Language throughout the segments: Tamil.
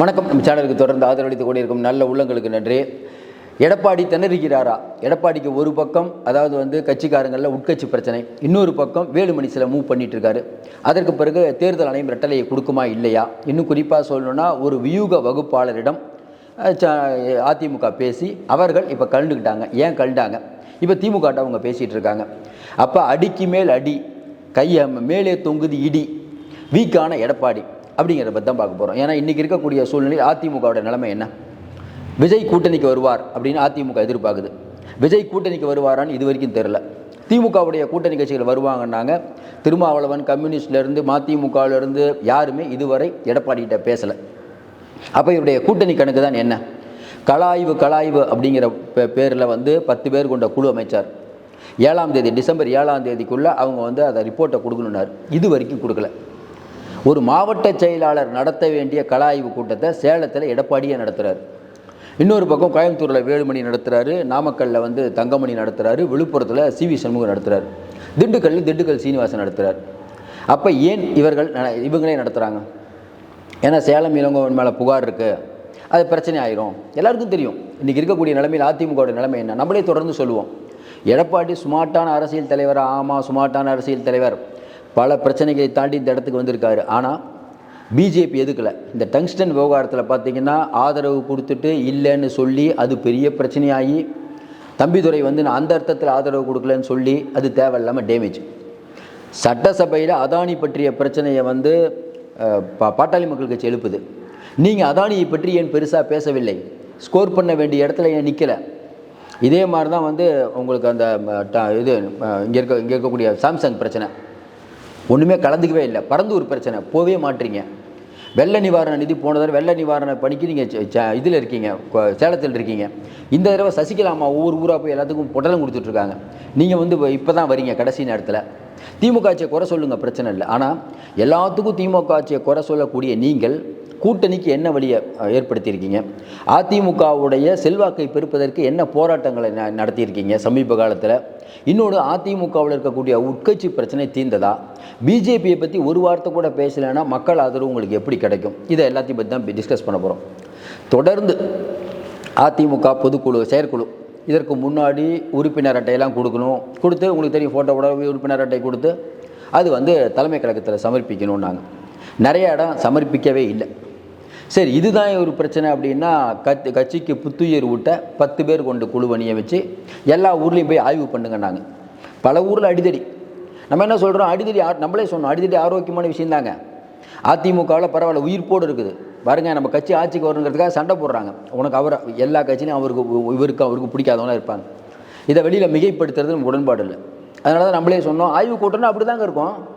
வணக்கம். நம்ம சேனலுக்கு தொடர்ந்து ஆதரவளித்துக் கொண்டிருக்கும் நல்ல உள்ளங்களுக்கு நன்றி. எடப்பாடி திணறுகிறாரா? எடப்பாடிக்கு ஒரு பக்கம் அதாவது வந்து கட்சிக்காரங்களில் உட்கட்சி பிரச்சனை இன்னொரு பக்கம் வேலுமணி சில மூவ் பண்ணிட்டு இருக்காரு அதற்கு பிறகு தேர்தல் ஆணையம் ரெட்டலையை கொடுக்குமா இல்லையா? இன்னும் குறிப்பாக சொல்லணும்னா ஒரு வியூக வகுப்பாளரிடம் அதிமுக பேசி அவர்கள் இப்போ கலந்துக்கிட்டாங்க. ஏன் கலண்டாங்க? இப்போ திமுகட்ட அவங்க பேசிகிட்டு இருக்காங்க அப்போ அடிக்கு மேல் அடி கையை மேலே தொங்குது இடி வீக்கான எடப்பாடி. அப்படிங்கிறத பற்றி தான் பார்க்க போகிறோம் ஏன்னா இன்றைக்கி இருக்கக்கூடிய சூழ்நிலையில் அதிமுகவோட நிலைமை என்ன? விஜய் கூட்டணிக்கு வருவார் அப்படின்னு அதிமுக எதிர்பார்க்குது. விஜய் கூட்டணிக்கு வருவாரான்னு இது வரைக்கும் தெரில திமுகவுடைய கூட்டணி கட்சிகள் வருவாங்கன்னாங்க. திருமாவளவன் கம்யூனிஸ்ட்லேருந்து மதிமுகவிலேருந்து யாருமே இதுவரை எடப்பாடிகிட்ட பேசலை. அப்போ இவருடைய கூட்டணி கணக்கு தான் என்ன? கலாய்வு கலாய்வு அப்படிங்கிற பே- பேரில் வந்து பத்து பேர் கொண்ட குழு அமைச்சார். ஏழாம் தேதி டிசம்பர் ஏழாம் தேதிக்குள்ளே அவங்க வந்து அதை ரிப்போர்ட்டை கொடுக்கணுன்னார் இது வரைக்கும் கொடுக்கல. ஒரு மாவட்ட செயலாளர் நடத்த வேண்டிய கலாய்வு கூட்டத்தை சேலத்தில் எடப்பாடியே நடத்துகிறார் இன்னொரு பக்கம் கோயம்புத்தூரில் வேலுமணி நடத்துகிறாரு நாமக்கல்லில் வந்து தங்கமணி நடத்துகிறாரு விழுப்புரத்தில் சி வி சண்முகம் நடத்துகிறார் திண்டுக்கல்லில் திண்டுக்கல் சீனிவாசன் நடத்துகிறார் அப்போ ஏன் இவர்கள் இவங்களே நடத்துகிறாங்க ஏன்னா சேலம் இளங்கோவன் மேலே புகார் இருக்குது அது பிரச்சனை ஆயிரும். எல்லாருக்கும் தெரியும். இன்றைக்கி இருக்கக்கூடிய நிலைமையில் அதிமுகவோட நிலைமை என்ன? நம்மளே தொடர்ந்து சொல்லுவோம். எடப்பாடி சுமார்ட்டான அரசியல் தலைவர் ஆமாம் சுமார்ட்டான அரசியல் தலைவர். பல பிரச்சனைகளை தாண்டி இந்த இடத்துக்கு வந்திருக்காரு. ஆனால் பிஜேபி எதுக்கலை? இந்த டங்ஸ்டன் விவகாரத்தில் பார்த்தீங்கன்னா ஆதரவு கொடுத்துட்டு இல்லைன்னு சொல்லி அது பெரிய பிரச்சனையாகி தம்பிதுரை வந்து நான் அந்த அர்த்தத்தில் ஆதரவு கொடுக்கலன்னு சொல்லி அது தேவையில்லாமல் டேமேஜ் சட்டசபையில் அதானி பற்றிய பிரச்சனையை வந்து பா பாட்டாளி மக்கள் கட்சி எழுப்புது. நீங்கள் அதானியை பற்றி ஏன் பெருசாக பேசவில்லை? ஸ்கோர் பண்ண வேண்டிய இடத்துல ஏன் நிற்கலை இதே மாதிரி தான் வந்து உங்களுக்கு அந்த ட- இது இங்கே இருக்க இங்கே இருக்கக்கூடிய சாம்சங் பிரச்சனை. ஒன்றுமே கலந்துக்கவே இல்லை. பரந்தூர் பிரச்சனை. போவே மாட்டீங்க. வெள்ள நிவாரண நிதி போன தடவை வெள்ள நிவாரண பணிக்கு நீங்கள் இதில் இருக்கீங்க. சேலத்தில் இருக்கீங்க. இந்த தடவை சசிகலாமா ஒவ்வொரு ஊராக போய் எல்லாத்துக்கும் பொட்டலம் கொடுத்துட்ருக்காங்க நீங்கள் வந்து இப்போ தான் வரீங்க கடைசி நேரத்தில். திமுக ஆட்சியை குறை சொல்லுங்கள் பிரச்சனை இல்லை. ஆனால் எல்லாத்துக்கும் திமுக ஆட்சியை குறை சொல்லக்கூடிய நீங்கள் கூட்டணிக்கு என்ன வழியை ஏற்படுத்தியிருக்கீங்க? அதிமுகவுடைய செல்வாக்கை பெருப்பதற்கு என்ன போராட்டங்களை ந- நடத்தியிருக்கீங்க சமீப காலத்தில்? இன்னொன்று அதிமுகவில் இருக்கக்கூடிய உட்கட்சி பிரச்சனை தீர்ந்ததா? பிஜேபியை பற்றி ஒரு வார்த்தை கூட பேசலைன்னா மக்கள் ஆதரவு உங்களுக்கு எப்படி கிடைக்கும்? இதை எல்லாத்தையும் பற்றி தான் டிஸ்கஸ் பண்ண போகிறோம் தொடர்ந்து அதிமுக பொதுக்குழு செயற்குழு இதற்கு முன்னாடி உறுப்பினர் அட்டையெல்லாம் கொடுக்கணும். கொடுத்து உங்களுக்கு தெரியும் ஃபோட்டோவோட உறுப்பினர் அட்டை கொடுத்து அது வந்து தலைமை கழகத்தில் சமர்ப்பிக்கணும்னாங்க. நிறைய இடம் சமர்ப்பிக்கவே இல்லை. சரி இதுதான் ஒரு பிரச்சனை அப்படின்னா கத் கட்சிக்கு புத்துயிர் ஊட்ட பத்து பேர் கொண்டு குழு பணியை வச்சு எல்லா ஊர்லேயும் போய் ஆய்வு பண்ணுங்கன்னாங்க. பல ஊரில் அடிதடி. நம்ம என்ன சொல்கிறோம் அடிதடி ஆ- நம்மளே சொன்னோம் அடிதடி ஆரோக்கியமான விஷயம் தாங்க அதிமுகவில் பரவாயில்ல உயிர்ப்போடு இருக்குது. பாருங்க நம்ம கட்சி ஆட்சிக்கு வரணுங்கிறதுக்காக சண்டை போடுறாங்க. உனக்கு அவர் எல்லா கட்சியிலையும் அவருக்கு இவருக்கு அவருக்கு பிடிக்காதவங்களாம் இருப்பாங்க. இதை வெளியில் மிகைப்படுத்துறது உடன்பாடு இல்லை. அதனால தான் நம்மளே சொன்னோம் ஆய்வு கூட்டம்னா அப்படி தாங்க இருக்கும்.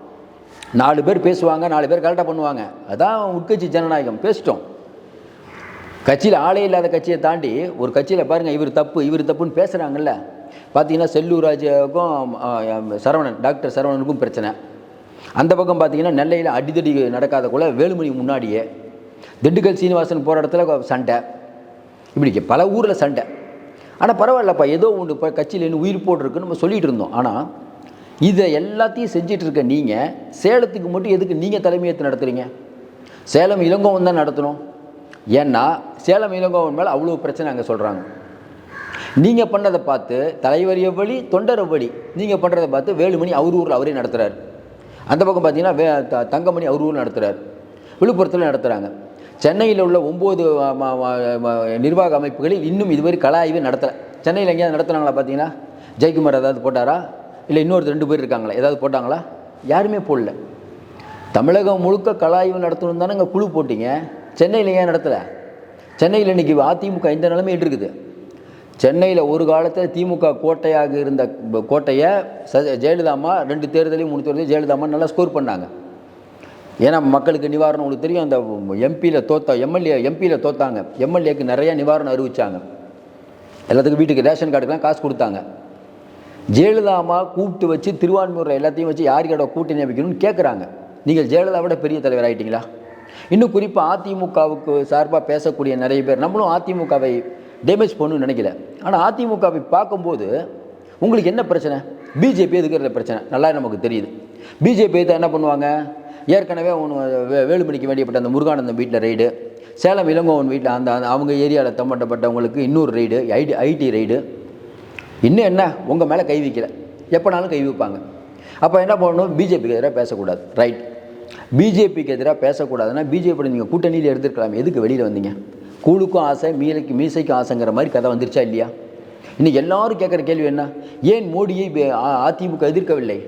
நாலு பேர் பேசுவாங்க நாலு பேர் கரெக்டாக பண்ணுவாங்க. அதான் உட்கட்சி ஜனநாயகம். பேசிட்டோம். கட்சியில் ஆளே இல்லாத கட்சியை தாண்டி ஒரு கட்சியில் பாருங்கள் இவர் தப்பு இவர் தப்புன்னு பேசுகிறாங்கல்ல பார்த்தீங்கன்னா செல்லூராஜுக்கும் சரவணன் டாக்டர் சரவணனுக்கும் பிரச்சனை. அந்த பக்கம் பார்த்தீங்கன்னா நெல்லையில் அடிதடி நடக்காத கூட வேலுமணி முன்னாடியே திண்டுக்கல் சீனிவாசன் போகிற இடத்துல சண்டை. இப்படி பல ஊரில் சண்டை. ஆனால் பரவாயில்லப்பா ஏதோ ஒன்று இப்போ கட்சியில் இன்னும் உயிர் போட்டிருக்குன்னு நம்ம சொல்லிகிட்டு இருந்தோம். ஆனால் இதை எல்லாத்தையும் செஞ்சிட்டு இருக்க நீங்கள் சேலத்துக்கு மட்டும் எதுக்கு நீங்கள் தலைமையேற்று நடத்துகிறீங்க சேலம் இளங்கோவன் தான் நடத்தணும். ஏன்னா சேலம் இளங்கோவன் மேலே அவ்வளோ பிரச்சனை அங்கே சொல்கிறாங்க நீங்கள் பண்ணதை பார்த்து தலைவர் எவ்வளி தொண்டர் எவ்வளி நீங்கள் பண்ணுறதை பார்த்து வேலுமணி அவர் ஊரில் அவரே நடத்துகிறார் அந்த பக்கம் பார்த்தீங்கன்னா வே த- தங்கமணி அவர் ஊரில் நடத்துகிறார் விழுப்புரத்தில் நடத்துகிறாங்க சென்னையில் உள்ள ஒம்பது நிர்வாக அமைப்புகளில் இன்னும் இதுவரை கலாய்வே நடத்தலை. சென்னையில் எங்கேயாவது நடத்துனாங்களா பார்த்தீங்கன்னா ஜெயக்குமார் ஏதாவது போட்டாரா? இல்லை இன்னொரு ரெண்டு பேர் இருக்காங்களா ஏதாவது போட்டாங்களா? யாருமே போடல. தமிழகம் முழுக்க கலாய்வு நடத்தணும் தானே இங்கே குழு போட்டீங்க. சென்னையில் ஏன் நடத்தலை? சென்னையில் இன்றைக்கி அதிமுக இந்த நிலைமையிட்டு இருக்குது சென்னையில் ஒரு காலத்தில் திமுக கோட்டையாக இருந்த கோட்டையை ச ஜெயலலிதாமா ரெண்டு தேர்தலையும் மூணு தேர்தலையும் ஜெயலலிதாமா நல்லா ஸ்கோர் பண்ணாங்க. ஏன்னா மக்களுக்கு நிவாரணம் உங்களுக்கு தெரியும் அந்த எம்பியில் தோத்த எம்எல்ஏ எம்பியில் தோத்தாங்க. எம்எல்ஏக்கு நிறையா நிவாரணம் அறிவித்தாங்க எல்லாத்துக்கும் வீட்டுக்கு ரேஷன் கார்டுக்கெலாம் காசு கொடுத்தாங்க. ஜெயலலிதாமா கூப்பிட்டு வச்சு திருவான்மூரில் எல்லாத்தையும் வச்சு யாருக்கோட கூட்டணி அமைக்கணும்னு கேட்குறாங்க நீங்கள் ஜெயலலிதா விட பெரிய தலைவர் ஆகிட்டீங்களா இன்னும் குறிப்பாக அதிமுகவுக்கு சார்பாக பேசக்கூடிய நிறைய பேர் நம்மளும் அதிமுகவை டேமேஜ் பண்ணணும்னு நினைக்கல. ஆனால் அதிமுகவை பார்க்கும்போது உங்களுக்கு என்ன பிரச்சனை? பிஜேபி எதுக்குற பிரச்சனை? நல்லா நமக்கு தெரியுது. பிஜேபி தான் என்ன பண்ணுவாங்க? ஏற்கனவே ஒன்று வேலுமணிக்கு வேண்டியப்பட்ட அந்த முருகானந்தம் வீட்டில் ரைடு சேலம் இளங்கோவன் வீட்டில் அந்த அந்த அவங்க ஏரியாவில் தம்பட்டப்பட்டவங்களுக்கு இன்னொரு ரைடு ஐடி ஐடி ரைடு இன்னும் என்ன? உங்கள் மேலே கை வைக்கல. எப்போனாலும் கை வைப்பாங்க. அப்போ என்ன பண்ணணும்? பிஜேபிக்கு எதிராக பேசக்கூடாது. ரைட் பிஜேபிக்கு எதிராக பேசக்கூடாதுன்னா பிஜேபி நீங்கள் கூட்டணியில் எடுத்துருக்கலாம் எதுக்கு வெளியில் வந்தீங்க? கூழுக்கும் ஆசை மீலைக்கு மீசைக்கும் ஆசைங்கிற மாதிரி கதை வந்துருச்சா இல்லையா? இன்னைக்கு எல்லாரும் கேட்குற கேள்வி என்ன? ஏன் மோடியை அதிமுக எதிர்க்கவில்லை?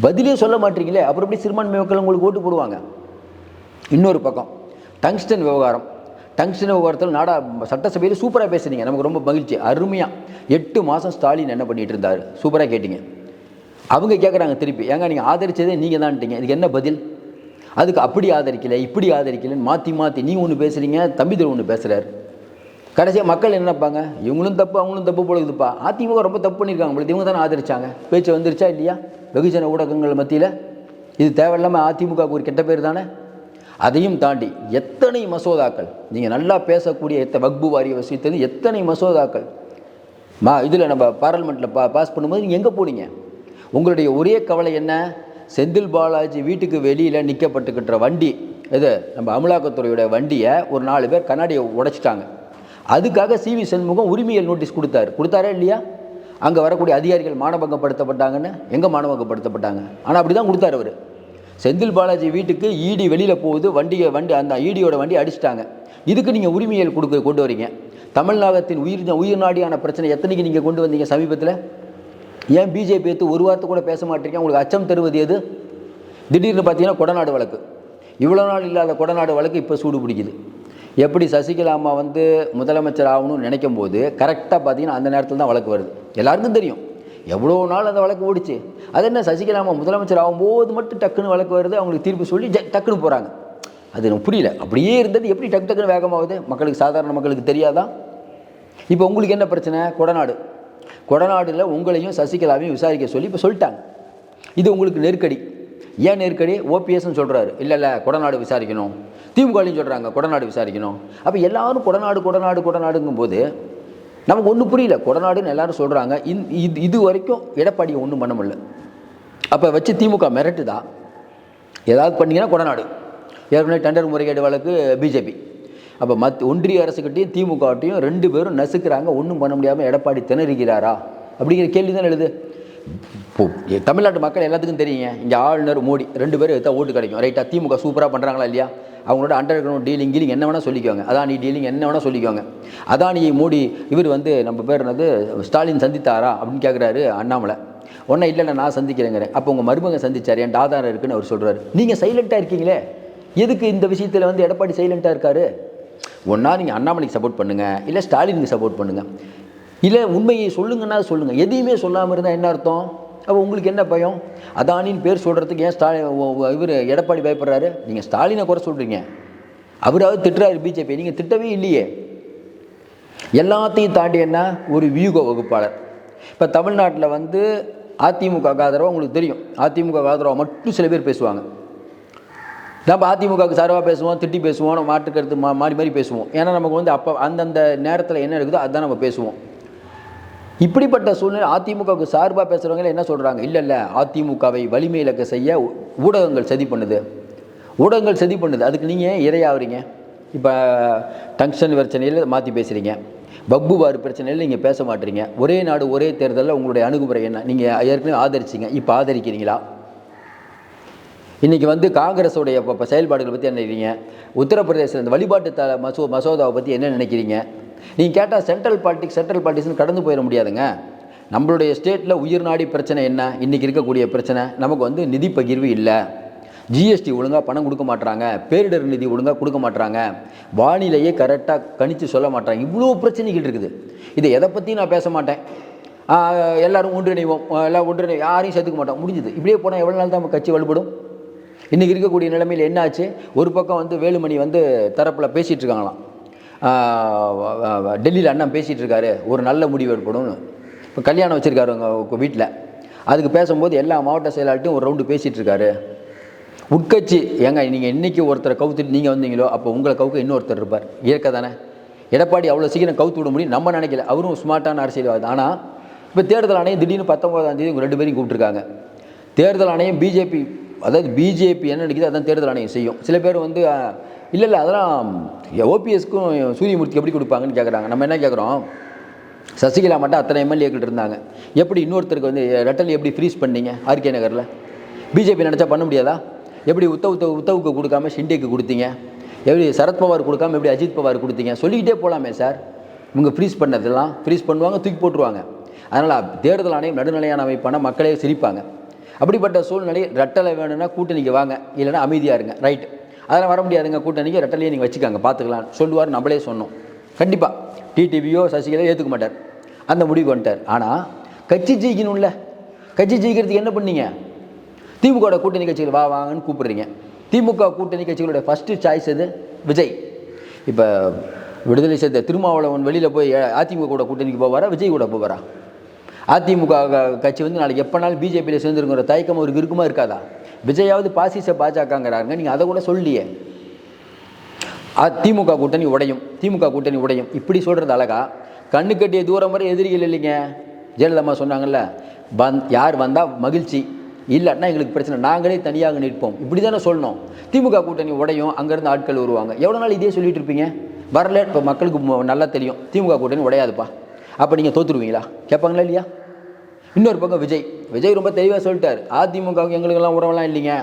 பதிலே சொல்ல மாட்டீங்களே. அப்புறம் எப்படி சிறுபான்மை மக்கள் உங்களுக்கு ஓட்டு போடுவாங்க? இன்னொரு பக்கம். டங்ஸ்டன் விவகாரம். டங்ஸ்டன் விவகாரத்தில் நாடா சட்டசபையில் சூப்பராக பேசுனீங்க. நமக்கு ரொம்ப மகிழ்ச்சி. அருமையாக எட்டு மாதம் ஸ்டாலின் என்ன பண்ணிட்டு இருந்தார்? சூப்பராக கேட்டீங்க. அவங்க கேட்குறாங்க திருப்பி. ஏங்க நீங்கள் ஆதரிச்சதே நீங்கள் தான்ட்டீங்க இதுக்கு என்ன பதில்? அதுக்கு அப்படி ஆதரிக்கலை இப்படி ஆதரிக்கலைன்னு மாற்றி மாற்றி நீங்கள் ஒன்று பேசுகிறீங்க தம்பிதர் ஒன்று பேசுகிறாரு கடைசியாக மக்கள் என்ன நினைப்பாங்க? இவங்களும் தப்பு அவங்களும் தப்பு போடுதுப்பா அதிமுக ரொம்ப தப்பு பண்ணியிருக்காங்க பொழுது இவங்க தானே ஆதரிச்சாங்க. பேச்சு வந்துருச்சா இல்லையா? வெகுஜன ஊடகங்கள் மத்தியில். இது தேவையில்லாமல் அதிமுக ஒரு கெட்ட பேர் தானே? அதையும் தாண்டி எத்தனை மசோதாக்கள்? நீங்கள் நல்லா பேசக்கூடிய எத்த வக்பு வாரிய விஷயத்தில் எத்தனை மசோதாக்கள்? மா இதில் நம்ம பார்லிமெண்ட்டில் பா பாஸ் பண்ணும்போது நீங்கள் எங்கே போனீங்க? உங்களுடைய ஒரே கவலை என்ன? செந்தில் பாலாஜி வீட்டுக்கு வெளியில் நிற்கப்பட்டுக்கிட்ட வண்டி இது நம்ம அமலாக்கத்துறையோட வண்டியை ஒரு நாலு பேர் கண்ணாடியை உடைச்சிட்டாங்க. அதுக்காக சிவி சண்முகம் உரிமையல் நோட்டீஸ் கொடுத்தாரு. கொடுத்தாரா இல்லையா? அங்கே வரக்கூடிய அதிகாரிகள் மானபங்கப்படுத்தப்பட்டாங்கன்னு? எங்கே மானபங்கப்படுத்தப்பட்டாங்க? ஆனால் அப்படி தான் கொடுத்தாரு அவர். செந்தில் பாலாஜி வீட்டுக்கு ஈடி வெளியில் போகுது வண்டியை வண்டி அந்த ஈடியோட வண்டி அடிச்சிட்டாங்க. இதுக்கு நீங்கள் உரிமையல் கொடுக்க கொண்டு வரீங்க. தமிழ்நாகத்தின் உயிர் உயிர் நாடியான பிரச்சனை எத்தனைக்கு நீங்கள் கொண்டு வந்தீங்க சமீபத்தில்? ஏன் பிஜேபி எடுத்து ஒரு வார்த்தை கூட பேச மாட்டேங்க உங்களுக்கு அச்சம் தருவது எது? திடீர்னு பார்த்தீங்கன்னா கொடநாடு வழக்கு. இவ்வளோ நாள் இல்லாத கொடநாடு வழக்கு இப்போ சூடு பிடிக்குது. எப்படி சசிகலா அம்மா வந்து முதலமைச்சர் ஆகணும்னு நினைக்கும் போது கரெக்டாக பார்த்தீங்கன்னா அந்த நேரத்தில் தான் வழக்கு வருது. எல்லாருக்கும் தெரியும். எவ்வளோ நாள் அந்த வழக்கு ஓடிச்சு? அது என்ன சசிகலாமா முதலமைச்சர் ஆகும்போது மட்டும் டக்குன்னு வழக்கு வருது அவங்களுக்கு தீர்ப்பு சொல்லி டக்குன்னு போகிறாங்க அது எனக்கு புரியல. அப்படியே இருந்தது எப்படி டக்கு டக்குன்னு வேகமாகுது? மக்களுக்கு சாதாரண மக்களுக்கு தெரியாதா? இப்போ உங்களுக்கு என்ன பிரச்சனை? கொடநாடு. கொடநாடில் உங்களையும் சசிகலாவையும் விசாரிக்க சொல்லி இப்போ சொல்லிட்டாங்க. இது உங்களுக்கு நெருக்கடி. ஏன் நெருக்கடி? ஓபிஎஸ்ன்னு சொல்கிறாரு இல்லை இல்லை கொடநாடு விசாரிக்கணும். திமுகலையும் சொல்கிறாங்க கொடநாடு விசாரிக்கணும். அப்போ எல்லாரும் கொடநாடு கொடநாடு கொடநாடுங்கும் போது நமக்கு ஒன்றும் புரியல. கொடநாடுன்னு எல்லாரும் சொல்கிறாங்க இது இது வரைக்கும் எடப்பாடியை ஒன்றும் பண்ண முடியல. அப்போ வச்சு திமுக மிரட்டுதா? ஏதாவது பண்ணிங்கன்னா கொடநாடு. ஏற்கனவே டெண்டர் முறைகேடு வழக்கு பிஜேபி. அப்போ மத் ஒன்றிய அரசுக்கிட்டையும் திமுகட்டையும் ரெண்டு பேரும் நசுக்கிறாங்க. ஒன்றும் பண்ண முடியாமல் எடப்பாடி திணறுகிறாரா? அப்படிங்கிற கேள்வி தான் எழுது. தமிழ்நாட்டு மக்கள் எல்லாத்துக்கும் தெரியுங்க இங்கே ஆளுநர் மோடி ரெண்டு பேரும் எடுத்தால் ஓட்டு கிடைக்கும். ரைட்டாக திமுக சூப்பராக பண்ணுறாங்களா இல்லையா? அவங்களோட அண்டர் கிரவுண்ட் டீலிங் கீலிங் என்ன வேணால் சொல்லிக்கோங்க. அதானி டீலிங் என்ன வேணால் சொல்லிக்கோங்க. அதானியை மோடி இவர் வந்து நம்ம பேர் என்னது? ஸ்டாலின் சந்தித்தாரா? அப்படின்னு கேட்குறாரு அண்ணாமலை. ஒன்றும் இல்லைண்ணா நான் சந்திக்கிறேங்கிறேன். அப்போ உங்கள் மருமகன் சந்திச்சார். என் ஆதாரம் இருக்குன்னு அவர் சொல்கிறாரு நீங்கள் சைலண்ட்டாக இருக்கீங்களே? எதுக்கு இந்த விஷயத்தில் வந்து எடப்பாடி சைலண்ட்டாக இருக்காரு? ஒன்றா நீங்கள் அண்ணாமலைக்கு சப்போர்ட் பண்ணுங்கள் இல்லை ஸ்டாலினுக்கு சப்போர்ட் பண்ணுங்கள் இல்லை உண்மையை சொல்லுங்கன்னா சொல்லுங்கள் எதையுமே சொல்லாமல் இருந்தால் என்ன அர்த்தம்? அப்போ உங்களுக்கு என்ன பயம்? அதானின்னு பேர் சொல்கிறதுக்கு ஏன் ஸ்டாலின் இவர் எடப்பாடி பயப்படுறாரு? நீங்கள் ஸ்டாலினை குறை சொல்கிறீங்க அவராவது திட்டுறாரு பிஜேபி. நீங்கள் திட்டவே இல்லையே. எல்லாத்தையும் தாண்டி என்ன? ஒரு வியூக வகுப்பாளர். இப்போ தமிழ்நாட்டில் வந்து அதிமுக ஆதரவாக உங்களுக்கு தெரியும். அதிமுக ஆதரவாக மட்டும் சில பேர் பேசுவாங்க. நம்ம அதிமுகவுக்கு சார்பாக பேசுவோம் திட்டி பேசுவோம் நம்ம கருத்து மா மாறி மாறி பேசுவோம். ஏன்னா நமக்கு வந்து அப்போ அந்தந்த நேரத்தில் என்ன இருக்குதோ அதுதான் நம்ம பேசுவோம். இப்படிப்பட்ட சூழ்நிலை அதிமுகவுக்கு சார்பாக பேசுகிறவங்க என்ன சொல்கிறாங்க இல்லை இல்லை அதிமுகவை வலிமை இழக்க செய்ய ஊடகங்கள் சதி பண்ணுது. ஊடகங்கள் சதி பண்ணுது. அதுக்கு நீங்கள் இரையாகிறீங்க இப்போ டங்ஷன் பிரச்சனையில் மாற்றி பேசுகிறீங்க பப்பு பாரு பிரச்சனையில் நீங்கள் பேச மாட்டீங்க. ஒரே நாடு ஒரே தேர்தலில் உங்களுடைய அணுகுமுறை என்ன? நீங்கள் ஏற்கனவே ஆதரிச்சிங்க. இப்போ ஆதரிக்கிறீங்களா? இன்றைக்கி வந்து காங்கிரஸோடைய இப்போ செயல்பாடுகளை பற்றி என்ன நினைக்கிறீங்க? உத்தரப்பிரதேசத்தில் இந்த வழிபாட்டு த மசோ மசோதாவை பற்றி என்ன நினைக்கிறீங்க? நீங்கள் கேட்டால் சென்ட்ரல் பாலிட்டிக்ஸ் சென்ட்ரல் பாலிட்டிக்ஸ்னு கடந்து போயிட முடியாதுங்க. நம்மளுடைய ஸ்டேட்டில் உயிர் நாடி பிரச்சனை என்ன? இன்றைக்கி இருக்கக்கூடிய பிரச்சனை நமக்கு வந்து நிதி பகிர்வு இல்லை. ஜிஎஸ்டி ஒழுங்காக பணம் கொடுக்க மாட்றாங்க. பேரிடர் நிதி ஒழுங்காக கொடுக்க மாட்றாங்க. வானிலையே கரெக்டாக கணித்து சொல்ல மாட்றாங்க. இவ்வளோ பிரச்சனைகள் இருக்குது. இதை எதை பற்றி நான் பேச மாட்டேன். எல்லோரும் எல்லாரும் ஒன்றிணைவோம். எல்லாம் ஒன்றிணை யாரையும் சேர்த்துக்க மாட்டோம். முடிஞ்சுது. இப்படியே போனால் எவ்வளோ நாள் தான் நம்ம கட்சி வலுப்படும்? இன்றைக்கி இருக்கக்கூடிய நிலைமையில் என்னாச்சு? ஒரு பக்கம் வந்து வேலுமணி வந்து தரப்பில் பேசிகிட்டு இருக்காங்களாம். டெல்லியில் அண்ணன் பேசிகிட்டு இருக்காரு. ஒரு நல்ல முடிவு ஏற்படும்னு இப்போ கல்யாணம் வச்சுருக்காரு உங்கள் வீட்டில் அதுக்கு பேசும்போது எல்லா மாவட்ட செயலாளர்கிட்டையும் ஒரு ரவுண்டு பேசிகிட்டு இருக்காரு. உட்கட்சி ஏங்க நீங்கள் இன்றைக்கி ஒருத்தரை கவுத்துட்டு நீங்கள் வந்தீங்களோ அப்போ உங்களை கவுக்க இன்னொருத்தர் இருப்பார். இயற்கை தானே? எடப்பாடி அவ்வளோ சீக்கிரம் கவுத்து விட முடியும்? நம்ம நினைக்கல. அவரும் ஸ்மார்ட்டான அரசியல்வாதி. ஆனால் இப்போ தேர்தல் ஆணையம் திடீர்னு பத்தொன்பதாம் தேதி ரெண்டு பேரையும் கூப்பிட்டுருக்காங்க. தேர்தல் ஆணையம் பிஜேபி அதாவது பிஜேபி என்ன நினைக்குது அதான் தேர்தல் ஆணையம் செய்யும். சில பேர் வந்து இல்லை இல்லை அதெல்லாம் ஓபிஎஸ்க்கும் சூரியமூர்த்தி எப்படி கொடுப்பாங்கன்னு கேட்குறாங்க நம்ம என்ன கேட்குறோம் சசிகலா மட்டும் அத்தனை எம்எல்ஏக்கள் இருந்தாங்க. எப்படி இன்னொருத்தருக்கு வந்து ரெட்டல் எப்படி ஃப்ரீஸ் பண்ணீங்க ஆர்கே நகரில்? பிஜேபி நினச்சா பண்ண முடியாதா? எப்படி உத்தவ் உத்தவ் உத்தவுக்கு கொடுக்காம ஷிண்டேக்கு கொடுத்தீங்க? எப்படி சரத்பவார் கொடுக்காம எப்படி அஜித் பவார் கொடுத்தீங்க? சொல்லிக்கிட்டே போகலாமே சார் இவங்க ஃப்ரீஸ் பண்ணதெல்லாம் ஃப்ரீஸ் பண்ணுவாங்க தூக்கி போட்டுருவாங்க. அதனால் தேர்தல் ஆணையம் நடுநிலையான அமைப்பான மக்களே சிரிப்பாங்க. அப்படிப்பட்ட சூழ்நிலை ரெட்டலை வேணும்னா கூட்டணிக்கு வாங்க இல்லைன்னா அமைதியாக இருங்க. ரைட் அதெல்லாம் வர முடியாதுங்க. கூட்டணிக்கு ரெட்டலையே நீங்கள் வச்சுக்காங்க. பார்த்துக்கலாம் சொல்லுவார். நம்மளே சொன்னோம். கண்டிப்பாக டிடிவியோ சசிகலையோ ஏற்றுக்க மாட்டார். அந்த முடிவு வந்துட்டார். ஆனால் கட்சி ஜெயிக்கணும்ல. கட்சி ஜெயிக்கிறதுக்கு என்ன பண்ணீங்க? திமுக கூட்டணி கட்சிகள் வா வாங்கன்னு கூப்பிடுறீங்க. திமுக கூட்டணி கட்சிகளோட ஃபஸ்ட்டு சாய்ஸ் எது? விஜய். இப்போ விடுதலை சேர்த்த திருமாவளவன் வெளியில் போய் அதிமுக கூட கூட்டணிக்கு போவாரா? விஜய் கூட போவாரா? அதிமுக கட்சி வந்து நாளைக்கு எப்போனாலும் பிஜேபியில் சேர்ந்துருங்கிற தயக்கம் அவருக்கு இருக்குமா இருக்காதா? விஜயாவது பாசிச பாஜகங்கிறாருங்க நீங்கள் அதை கூட சொல்லியே. திமுக கூட்டணி உடையும் திமுக கூட்டணி உடையும். இப்படி சொல்கிறது அழகா. கண்ணு கட்டிய தூரம் வரை எதிரிகள் இல்லைங்க. ஜெயலலிதம்மா சொன்னாங்கல்ல வந் யார் வந்தால் மகிழ்ச்சி. இல்லைன்னா எங்களுக்கு பிரச்சனை. நாங்களே தனியாக நிற்போம். இப்படி தானே சொல்லணும். திமுக கூட்டணி உடையும் அங்கேருந்து ஆட்கள் வருவாங்க. எவ்வளோ நாள் இதே சொல்லிட்டு இருப்பீங்க? வரல இப்போ மக்களுக்கு நல்லா தெரியும். திமுக கூட்டணி உடையாதுப்பா. அப்போ நீங்கள் தோற்றுருவீங்களா கேட்பாங்களா இல்லையா? இன்னொரு பக்கம் விஜய். விஜய் ரொம்ப தெளிவாக சொல்லிட்டார். அதிமுகவுக்கு எங்களுக்கெல்லாம் உறவெல்லாம் இல்லைங்க.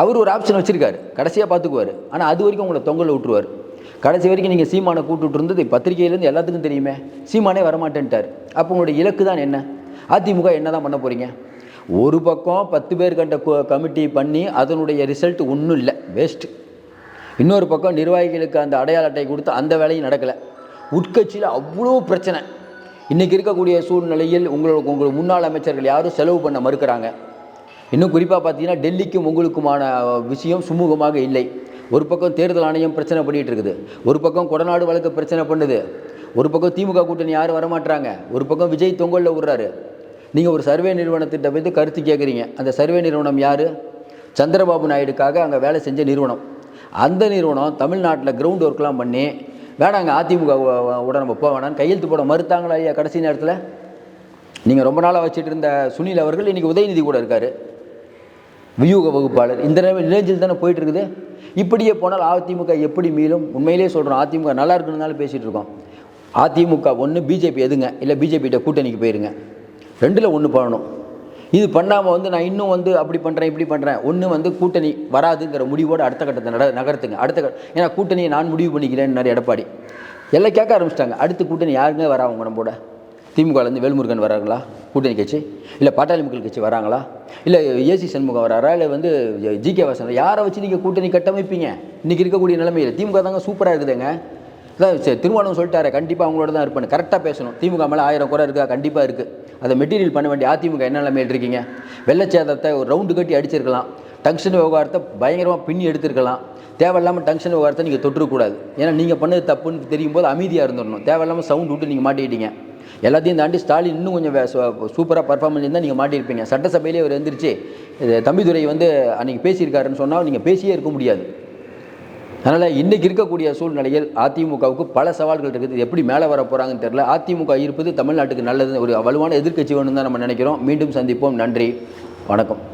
அவர் ஒரு ஆப்ஷன் வச்சுருக்காரு. கடைசியாக பார்த்துக்குவார் ஆனால் அது வரைக்கும் உங்களை தொங்கல விட்டுருவார். கடைசி வரைக்கும் நீங்கள் சீமானை கூப்பிட்டு இருந்தது பத்திரிகையிலேருந்து எல்லாத்துக்கும் தெரியுமே. சீமானே வரமாட்டேன்ட்டார். அப்போ உங்களுடைய இலக்கு தான் என்ன? அதிமுக என்ன தான் பண்ண போகிறீங்க ஒரு பக்கம் பத்து பேர் கண்ட கமிட்டி பண்ணி அதனுடைய ரிசல்ட் ஒன்றும் இல்லை. வேஸ்ட்டு இன்னொரு பக்கம் நிர்வாகிகளுக்கு அந்த அடையாள அட்டை கொடுத்து அந்த வேலையும் நடக்கலை. உட்கட்சியில் அவ்வளோ பிரச்சனை. இன்றைக்கி இருக்கக்கூடிய சூழ்நிலையில் உங்களோட உங்கள் முன்னாள் அமைச்சர்கள் யாரும் செலவு பண்ண மறுக்கிறாங்க. இன்னும் குறிப்பாக பார்த்தீங்கன்னா டெல்லிக்கும் உங்களுக்குமான விஷயம் சுமூகமாக இல்லை. ஒரு பக்கம் தேர்தல் ஆணையம் பிரச்சனை பண்ணிகிட்டு இருக்குது. ஒரு பக்கம் கொடநாடு வழக்கு பிரச்சனை பண்ணுது. ஒரு பக்கம் திமுக கூட்டணி யாரும் வரமாட்றாங்க. ஒரு பக்கம் விஜய் தொங்கலில் விடுறாரு நீங்கள் ஒரு சர்வே நிறுவனத்திட்ட வந்து கருத்து கேட்குறீங்க அந்த சர்வே நிறுவனம் யார்? சந்திரபாபு நாயுடுக்காக அங்கே வேலை செஞ்ச நிறுவனம். அந்த நிறுவனம் தமிழ்நாட்டில் கிரவுண்ட் ஒர்க்லாம் பண்ணி வேணாங்க அதிமுக உட நம்ம போக வேணாம். கையெழுத்து போட மறுத்தாங்களா ஐயா கடைசி நேரத்தில்? நீங்கள் ரொம்ப நாளாக வச்சுட்டு இருந்த சுனில் அவர்கள் இன்றைக்கி உதயநிதி கூட இருக்கார். வியூக வகுப்பாளர். இந்த ரேஞ்சில் தானே போயிட்டு இருக்குது. இப்படியே போனால் அதிமுக எப்படி மீளும்? உண்மையிலே சொல்கிறோம் அதிமுக நல்லா இருக்குன்னாலும் பேசிகிட்டு இருக்கோம். அதிமுக ஒன்று பிஜேபி எதுங்க? இல்லை பிஜேபிகிட்ட கூட்டணிக்கு போயிருங்க. ரெண்டில் ஒன்று பண்ணணும் இது பண்ணாமல் வந்து நான் இன்னும் வந்து அப்படி பண்ணுறேன் இப்படி பண்ணுறேன் ஒன்று வந்து கூட்டணி வராதுங்கிற முடிவோடு அடுத்த கட்டத்தை நட நகர்த்துங்க. அடுத்த கட்ட ஏன்னா கூட்டணியை நான் முடிவு பண்ணிக்கிறேன்னு எடப்பாடி. எல்லாம் கேட்க ஆரம்பிச்சிட்டாங்க. அடுத்த கூட்டணி யாருங்க வரா அவங்க நம்மளோட திமுகலேருந்து வேல்முருகன் வராங்களா கூட்டணி கட்சி? இல்லை பாட்டாளி மக்கள் கட்சி வராங்களா? இல்லை ஏசி சண்முகம் வராரா? இல்லை வந்து ஜி கே வாசன் யாரை வச்சு நீங்கள் கூட்டணி கட்டமைப்பீங்க? இன்றைக்கி இருக்கக்கூடிய நிலைமையில் திமுக தாங்க சூப்பராக இருக்குதுங்க. அதான் சரி திருமணம் சொல்லிட்டாரு கண்டிப்பாக அவங்களோட தான் இருப்பேன் கரெக்டாக பேசணும். திமுக மேலே ஆயிரம் குறை இருக்கா? கண்டிப்பாக இருக்குது அதை மெட்டீரியல் பண்ண வேண்டிய அதிமுக என்ன நிலைமையில் இருக்கீங்க? வெள்ளச்சேதத்தை ஒரு ரவுண்டு கட்டி அடிச்சிருக்கலாம். டங்ஷன் விவகாரத்தை பயங்கரமாக பின்னி எடுத்திருக்கலாம். தேவையில்லாமல் டங்ஷன் விவகாரத்தை நீங்கள் தொட்டுறக்கூடாது ஏன்னா நீங்கள் பண்ணது தப்புன்னு தெரியும் போது அமைதியாக இருந்துடணும் தேவையில்லாமல் சவுண்ட் விட்டு நீங்கள் மாட்டிக்கிட்டீங்க. எல்லாத்தையும் தாண்டி ஸ்டாலின் இன்னும் கொஞ்சம் சூப்பராக பர்ஃபார்மன்ஸ் இருந்தால் நீங்கள் மாட்டியிருப்பீங்க. சட்டசபையிலே அவர் எந்திரிச்சு இது தம்பிதுரை வந்து அன்றைக்கி பேசியிருக்காருன்னு சொன்னால் நீங்கள் பேசியே இருக்க முடியாது. அதனால் இன்றைக்கி இருக்கக்கூடிய சூழ்நிலையில் அதிமுகவுக்கு பல சவால்கள் இருக்குது. எப்படி மேலே வர போகிறாங்கன்னு தெரியல. அதிமுக இருப்பது தமிழ்நாட்டுக்கு நல்லது ஒரு வலுவான எதிர்க்கட்சி வேணும்னு தான் நம்ம நினைக்கிறோம். மீண்டும் சந்திப்போம். நன்றி. வணக்கம்.